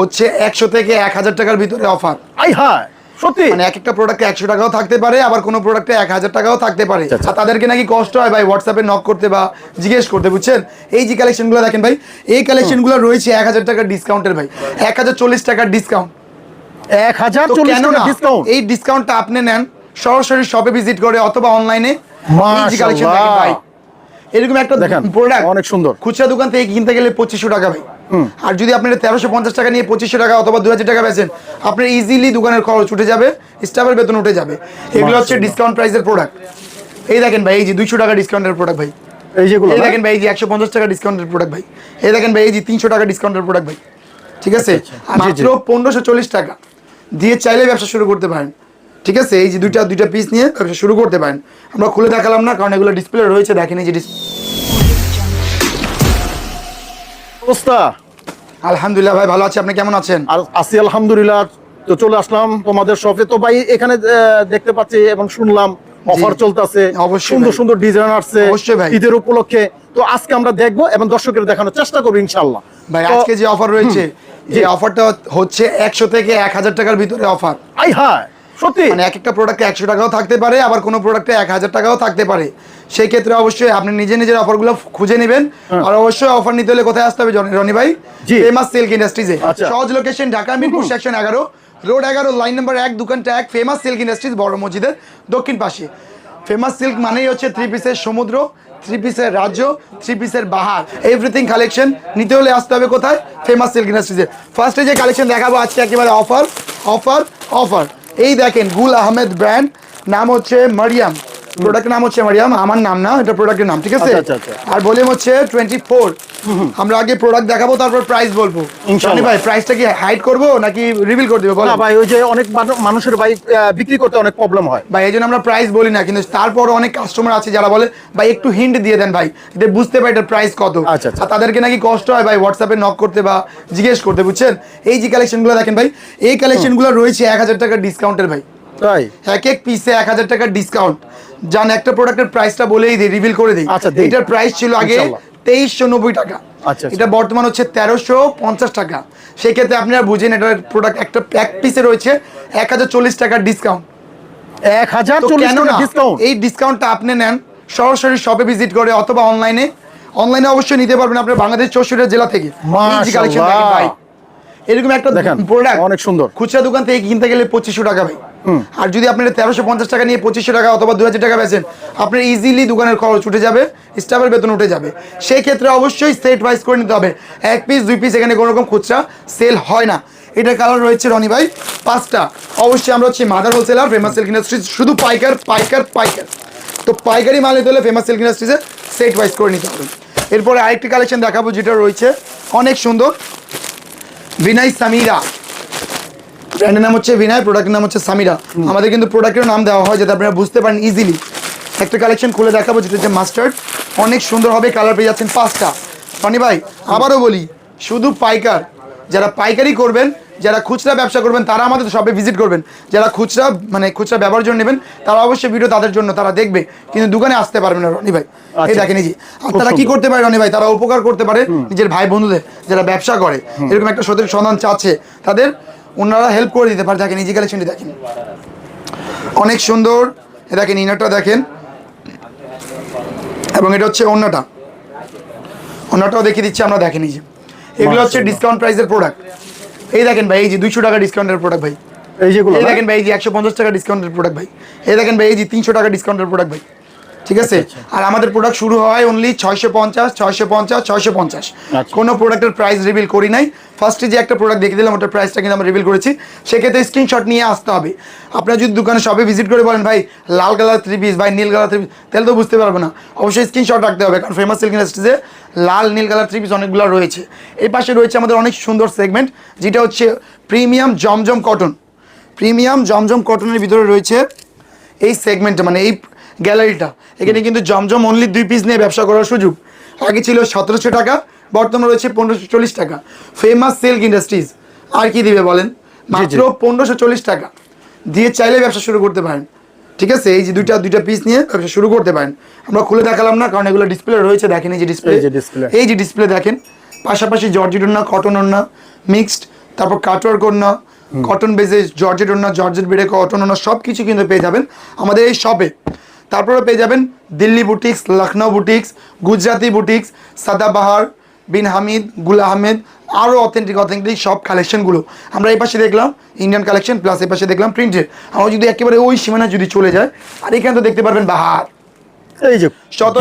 হচ্ছে একশো থেকে এক হাজার টাকার ভিতরে অফার। আই হায় সত্যি? মানে এক একটা প্রোডাক্টে একশো টাকাও থাকতে পারে আবার কোনো প্রোডাক্টে এক হাজার টাকাও থাকতে পারে। আচ্ছা, আচ্ছা। আর তাদেরকে নাকি কষ্ট হয় ভাই হোয়াটসঅ্যাপে নক করতে বা জিজ্ঞেস করতে বুঝছেন? এই যে কালেকশনগুলো দেখেন ভাই এই কালেকশনগুলো রয়েছে এক হাজার টাকার ডিসকাউন্টের ভাই। এক হাজার চল্লিশ টাকার ডিসকাউন্ট এক হাজার কেন ডিসকাউন্ট এই ডিসকাউন্টটা আপনি নেন সরাসরি শপে ভিজিট করে অথবা অনলাইনে মাশাআল্লাহ। ভাই এরকম একটা দেখেন, প্রোডাক্ট অনেক সুন্দর। খুচরা দোকান থেকে কিনতে গেলে পঁচিশশো টাকা ভাই। আর যদি আপনি তেরোশো পঞ্চাশ টাকা নিয়ে পঁচিশশো টাকা অথবা দু হাজার টাকা বেচেন আপনার ইজিলি দোকানের খরচ উঠে যাবে স্টাফের বেতন উঠে যাবে। এগুলো হচ্ছে ডিসকাউন্ট প্রাইসের প্রোডাক্ট এই দেখেন ভাই এই যে দুইশো টাকা ডিসকাউন্টের প্রোডাক্ট ভাই। এই যেগুলো এই দেখেন ভাই এই যে একশো পঞ্চাশ টাকা ডিসকাউন্টের প্রোডাক্ট ভাই। এই দেখেন ভাই এই যে তিনশো টাকা ডিসকাউন্টের প্রোডাক্ট ভাই। ঠিক আছে? জি, মাত্র পনেরোশো চল্লিশ টাকা। দিয়ে চাইলে ব্যবসা শুরু করতে পারেন। ঠিক আছে? এই যে দুইটা দুইটা পিস নিয়ে ব্যবসা শুরু করতে পারেন। আমরা খুলে দেখালাম না কারণ এগুলো ডিসপ্লে রয়েছে দেখেন এই যে dis- অবস্থা? আলহামদুলিল্লাহ ভাই ভালো আছি। আপনি কেমন আছেন? আছি আলহামদুলিল্লাহ তো চলে আসলাম তোমাদের শপে। তো ভাই এখানে দেখতে পাচ্ছি এবং শুনলাম অফার চলতেছে। অবশ্যই সুন্দর সুন্দর ডিজাইন আসছে অবশ্যই ভাই। ঈদের উপলক্ষে। তো আজকে আমরা দেখব এবং দর্শকের দেখানোর চেষ্টা করব ইনশাল্লাহ ভাই আজকে যে অফার রয়েছে যে অফারটা হচ্ছে একশো থেকে এক হাজার টাকার ভিতরে অফার। আই হায়! সত্যি? মানে এক একটা প্রোডাক্টে একশো টাকাও থাকতে পারে আবার কোনো প্রোডাক্টে এক হাজার টাকাও থাকতে পারে। সেই ক্ষেত্রে অবশ্যই আপনি নিজে নিজের অফারগুলো খুঁজে নেবেন। আর অবশ্যই অফার নিতে হলে কোথায় আসতে হবে রনি ভাই। ফেমাস সিল্ক ইন্ডাস্ট্রিজে। সহজ লোকেশন ঢাকা মিরপুর সেকশন এগারো। রোড এগারো লাইন নাম্বার এক দোকানটা এক ফেমাস সিল্ক ইন্ডাস্ট্রিজ বড় মসজিদের দক্ষিণ পাশে। ফেমাস সিল্ক মানেই হচ্ছে থ্রি পিসের সমুদ্র থ্রি পিসের রাজ্য থ্রি পিসের বাহার। এভরিথিং কালেকশন নিতে হলে আসতে হবে কোথায়? ফেমাস সিল্ক ইন্ডাস্ট্রিজে ফার্স্টে যে কালেকশন দেখাবো আজকে একেবারে অফার অফার অফার এই দেখেন গুল আহমেদ ব্র্যান্ড নাম হচ্ছে মারিয়াম। প্রোডাক্টের নাম হচ্ছে মারিয়াম আমার নাম না এটা প্রোডাক্টের নাম ঠিক আছে? আচ্ছা, আচ্ছা, আচ্ছা। আর ভলিউম হচ্ছে টোয়েন্টি ফোর আমরা আগে প্রোডাক্ট দেখাবো তারপর প্রাইস বলব। ইনশাআল্লাহ। ভাই প্রাইসটা কি হাইড করব নাকি রিভিল করে দেবো বলো না ভাই ওই যে অনেক মানুষের ভাই বিক্রি করতে অনেক প্রবলেম হয়। ভাই এই জন্য আমরা প্রাইস বলি না কিন্তু তারপর অনেক কাস্টমার আছে যারা বলে ভাই একটু হিন্ট দিয়ে দেন ভাই যাতে বুঝতে পারি এটার প্রাইস কত। আচ্ছা, তাদেরকে নাকি কষ্ট হয় ভাই হোয়াটসঅ্যাপে নক করতে বা জিজ্ঞেস করতে বুঝছেন? এই যে কালেকশনগুলো দেখেন ভাই এই কালেকশনগুলো রয়েছে এক হাজার টাকার ডিসকাউন্টের ভাই। তাই? এক এক পিসে এক হাজার টাকার ডিসকাউন্ট যান একটা প্রোডাক্টের প্রাইসটা বলেই দিই রিভিল করে দিই। আচ্ছা, এটার প্রাইস ছিল আগে। তেইশশো নব্বই টাকা। আচ্ছা, আচ্ছা। এটা বর্তমান হচ্ছে তেরোশো পঞ্চাশ টাকা। সেক্ষেত্রে আপনারা বুঝেন এটার প্রোডাক্ট একটা এক পিসে রয়েছে এক হাজার চল্লিশ টাকার ডিসকাউন্ট এক হাজার ডিসকাউন্ট এই ডিসকাউন্টটা আপনি নেন সরাসরি শপে ভিজিট করে অথবা অনলাইনে অনলাইনে অবশ্যই নিতে পারবেন আপনার বাংলাদেশ চৌষট্টি জেলা থেকে। এরকম একটা দেখেন, প্রোডাক্ট অনেক সুন্দর। খুচরা দোকান থেকে কিনতে গেলে পঁচিশশো টাকা ভাই। আর যদি আপনি তেরোশো পঞ্চাশ টাকা নিয়ে পঁচিশশো টাকা অথবা দু হাজার টাকা বেচেন, আপনার ইজিলি দোকানের খরচ উঠে যাবে স্টাফের বেতন উঠে যাবে। সেই ক্ষেত্রে অবশ্যই সেট ওয়াইজ করে নিতে হবে। এক পিস দুই পিস এখানে কোনো রকম খুচরা সেল হয় না। এটার কালার রয়েছে রনি ভাই, পাঁচটা। অবশ্যই আমরা হচ্ছে mother wholesaler famous silk industry শুধু পাইকার পাইকার পাইকার। তো পাইকারি মাল নিতে হলে ফেমাস সিল্ক ইন্ডাস্ট্রিজে সেট ওয়াইজ করে নিতে হবে। এরপরে আরেকটি কালেকশন দেখাবো যেটা রয়েছে, অনেক সুন্দর। বিনয় সামিরা ব্র্যান্ডের নাম হচ্ছে বিনয় প্রোডাক্টের নাম হচ্ছে সামিরা আমাদের কিন্তু প্রোডাক্টের নাম দেওয়া হয় যাতে আপনারা বুঝতে পারেন ইজিলি একটা কালেকশন খুলে দেখাবো যেটা হচ্ছে মাস্টার্ড অনেক সুন্দর হবে কালার পেয়ে যাচ্ছেন পাঁচটা। টনি ভাই আবারও বলি শুধু পাইকার। যারা পাইকারি করবেন যারা খুচরা ব্যবসা করবেন তারা আমাদের সবে ভিজিট করবেন। যারা খুচরা মানে খুচরা ব্যবহার জন্য নেবেন তারা অবশ্যই ভিডিও তাদের জন্য তারা দেখবে। কিন্তু দোকানে আসতে পারবে না রনি ভাই। এই আচ্ছা। দেখেন এই যে আর তারা কি করতে পারে রনি ভাই? তারা উপকার করতে পারে নিজের ভাই বন্ধুদের যারা ব্যবসা করে। এরকম একটা সত্যি সন্ধান চাচ্ছে তাদের ওনারা হেল্প করে দিতে পারে। দেখেন এই যে কালেকশনটি দেখেন। অনেক সুন্দর। দেখেন ইনারটা দেখেন। এবং এটা হচ্ছে অন্যটা অন্যটাও দেখিয়ে দিচ্ছি আমরা দেখেন এই যে। এগুলো হচ্ছে ডিসকাউন্ট প্রাইসের প্রোডাক্ট এই দেখেন ভাই এই যে দুইশো টাকা ডিসকাউন্টের প্রোডাক্ট ভাই। এই যেগুলো দেখেন ভাই এই যে একশো পঞ্চাশ টাকা ডিসকাউন্টের প্রোডাক্ট ভাই। এই দেখেন ভাই এই যে তিনশো টাকা ডিসকাউন্টের প্রোডাক্ট ভাই। ঠিক আছে? আর আমাদের প্রোডাক্ট শুরু হয় অনলি ছয়শো পঞ্চাশ ছয়শো পঞ্চাশ ছয়শো পঞ্চাশ। আচ্ছা। কোনো প্রোডাক্টের প্রাইস রিভিল করি নাই। ফার্স্টে যে একটা প্রোডাক্ট দেখে দিলাম ওটার প্রাইসটা কিন্তু আমরা রিভিল করেছি। সেক্ষেত্রে স্ক্রিনশট নিয়ে আসতে হবে। আপনারা যদি দোকানে সবে ভিজিট করে বলেন ভাই লাল কালার থ্রি পিস ভাই নীল কালার থ্রি পিস তাহলে তো বুঝতে পারবে না। অবশ্যই স্ক্রিনশট রাখতে হবে কারণ ফেমাস সিল্ক ইন্ডাস্ট্রিজে লাল নীল কালার থ্রি পিস অনেকগুলো রয়েছে। এই পাশে রয়েছে আমাদের অনেক সুন্দর সেগমেন্ট যেটা হচ্ছে premium Zamzam cotton premium Zamzam কটনের ভিতরে রয়েছে এই সেগমেন্টটা মানে এই গ্যালারিটা। এখানে কিন্তু জমজম অনলি দুই পিস নিয়ে ব্যবসা করার সুযোগ। আগে ছিল সতেরোশো টাকা বর্তমানে রয়েছে পনেরোশো চল্লিশ টাকা। ফেমাস সিল্ক ইন্ডাস্ট্রিজ আর কি দিবে বলেন? মাত্র পনেরোশো চল্লিশ টাকা। দিয়ে চাইলে ব্যবসা শুরু করতে পারেন। ঠিক আছে? এই যে দুইটা দুইটা পিস নিয়ে ব্যবসা শুরু করতে পারেন। আমরা খুলে দেখালাম না কারণ এগুলো ডিসপ্লে রয়েছে দেখেন এই যে ডিসপ্লে এই যে এই যে ডিসপ্লে দেখেন। পাশাপাশি জর্জিডন না কটন না মিক্সড তারপর কাটওয়ার্ক ওড়না কটন বেজে জর্জেট ওড়না জর্জেট বেড়ে কটন ওড়না সব কিছু কিন্তু পেয়ে যাবেন আমাদের এই শপে তারপরে পেয়ে যাবেন Delhi boutiques Lucknow boutiques Gujarati boutiques Sadabahar Bin Hamid Gul Ahmed আরও অথেন্টিক অথেন্টিক সব কালেকশনগুলো আমরা এই পাশে দেখলাম ইন্ডিয়ান কালেকশন প্লাস এই পাশে দেখলাম প্রিন্টের আমরা যদি একেবারে ওই সীমানা যদি চলে যায় আর এখানে তো দেখতে পারবেন বাহার। এই যে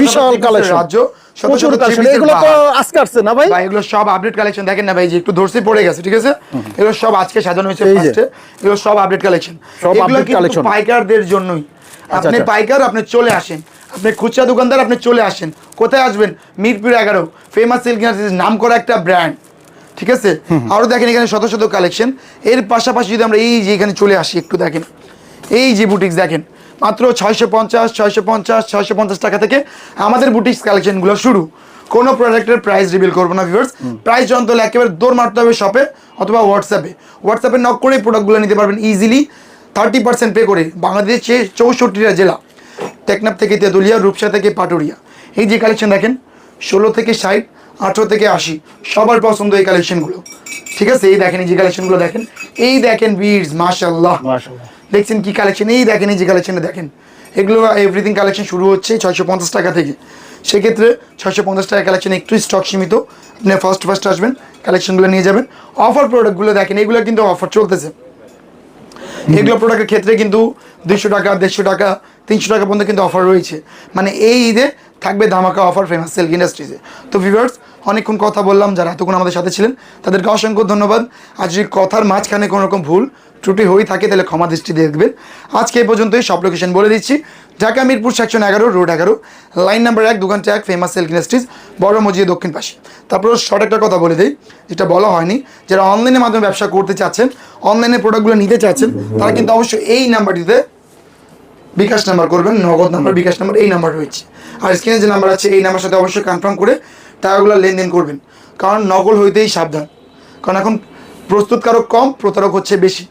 বিশাল কালেকশন রাজ্য, প্রচুর কালেকশন এগুলো তো আজকে আসছে না ভাই? ভাই এগুলো সব আপডেট কালেকশন দেখেন না ভাই যে একটু ধরছি পড়ে গেছে ঠিক আছে? এগুলো সব আজকে সাজানো হয়েছে ফার্স্টে এগুলো সব আপডেট কালেকশন সব কিন্তু collection। পাইকারদের জন্যই। আপনি আচ্ছা। পাইকার আপনি চলে আসেন। আপনি খুচরা দোকানদার আপনি চলে আসেন। কোথায় আসবেন? মিরপুর এগারো। ফেমাস সিল্ক নাম করা একটা ব্র্যান্ড ঠিক আছে? আরও দেখেন এখানে শত শত কালেকশন এর পাশাপাশি যদি আমরা এই যে এখানে চলে আসি একটু দেখেন। এই যে বুটিক্স দেখেন। মাত্র ছয়শো পঞ্চাশ ছয়শো পঞ্চাশ ছয়শো পঞ্চাশ টাকা থেকে আমাদের বুটিক্স কালেকশনগুলো শুরু। কোনো প্রোডাক্টের প্রাইস রিভিল করব না ভিউয়ার্স প্রাইস যন্ত্র হলে একেবারে দৌড় মারতে হবে শপে অথবা হোয়াটসঅ্যাপে হোয়াটসঅ্যাপে নক করে প্রোডাক্টগুলো নিতে পারবেন ইজিলি থার্টি পার্সেন্ট পে করে। বাংলাদেশে চৌষট্টিটা জেলা। টেকনাফ থেকে তেঁতুলিয়া রূপসা থেকে পাটুরিয়া। এই যে কালেকশন দেখেন ষোলো থেকে ষাট আঠেরো থেকে আশি সবার পছন্দ এই কালেকশনগুলো ঠিক আছে? এই দেখেন এই যে কালেকশনগুলো দেখেন। এই দেখেন বিডস মাশাল্লাহ মাশাআল্লাহ। দেখছেন কি কালেকশন এই দেখেন এই যে কালেকশনে দেখেন। এগুলো এভরিথিং কালেকশন শুরু হচ্ছে ছয়শো পঞ্চাশ টাকা থেকে। সেক্ষেত্রে ছয়শো পঞ্চাশ টাকা কালেকশন একটু স্টক সীমিত। আপনি ফার্স্ট ফার্স্ট আসবেন কালেকশনগুলো নিয়ে যাবেন। অফার প্রোডাক্টগুলো দেখেন এগুলো কিন্তু অফার চলতেছে। এগুলো প্রোডাক্টের ক্ষেত্রে কিন্তু দুইশো টাকা দেড়শো টাকা তিনশো টাকা পর্যন্ত কিন্তু অফার রয়েছে। মানে এই ঈদে থাকবে ধামাকা অফার ফেমাস সিল্ক ইন্ডাস্ট্রিজে তো ভিভার্স অনেকক্ষণ কথা বললাম, যারা এতক্ষণ আমাদের সাথে ছিলেন, তাদেরকে অসংখ্য ধন্যবাদ। আজ যদি কথার মাঝখানে কোনো রকম ভুল, ত্রুটি হয়ে থাকে, তাহলে ক্ষমা দৃষ্টি দেখবেন। আজকে এই পর্যন্তই, সব লোকেশন বলে দিচ্ছি। ঢাকা মিরপুর সেকশন এগারো রোড এগারো লাইন নাম্বার এক দোকানটা এক ফেমাস সিল্ক ইন্ডাস্ট্রিজ বড় মজিয়ে দক্ষিণ পাশে। তারপর শর্ট একটা কথা বলে দিই, যেটা বলা হয়নি। যারা অনলাইনের মাধ্যমে ব্যবসা করতে চাচ্ছেন অনলাইনে প্রোডাক্টগুলো নিতে চাচ্ছেন, তারা কিন্তু অবশ্যই এই নাম্বারটিতে বিকাশ নাম্বার করবেন, নগদ নাম্বার বিকাশ নাম্বার এই নাম্বার রয়েছে। আর স্ক্রিনে যে নাম্বার আছে, এই নাম্বার সাথে অবশ্যই কনফার্ম করে টাকাগুলো লেনদেন করবেন। কারণ নকল হইতেই সাবধান। কারণ এখন প্রস্তুতকারক কম প্রতারক হচ্ছে বেশি।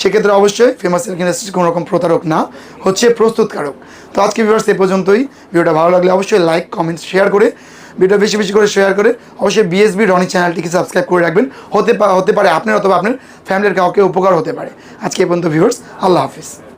সেক্ষেত্রে অবশ্যই ফেমাস সিল্ক ইন্ডাস্ট্রি কোনো রকম প্রতারক না হচ্ছে প্রস্তুতকারক। তো আজকে ভিউয়ার্স এ পর্যন্তই। ভিডিওটা ভালো লাগলে অবশ্যই লাইক কমেন্ট শেয়ার করে। ভিডিও বেশি বেশি করে শেয়ার করে। অবশ্যই বিএসবি রনি চ্যানেলটিকে সাবস্ক্রাইব করে রাখবেন। হতে হতে পারে আপনার অথবা আপনার ফ্যামিলির কাউকে উপকার হতে পারে। আজকে এই পর্যন্ত ভিউয়ার্স আল্লাহ হাফিজ।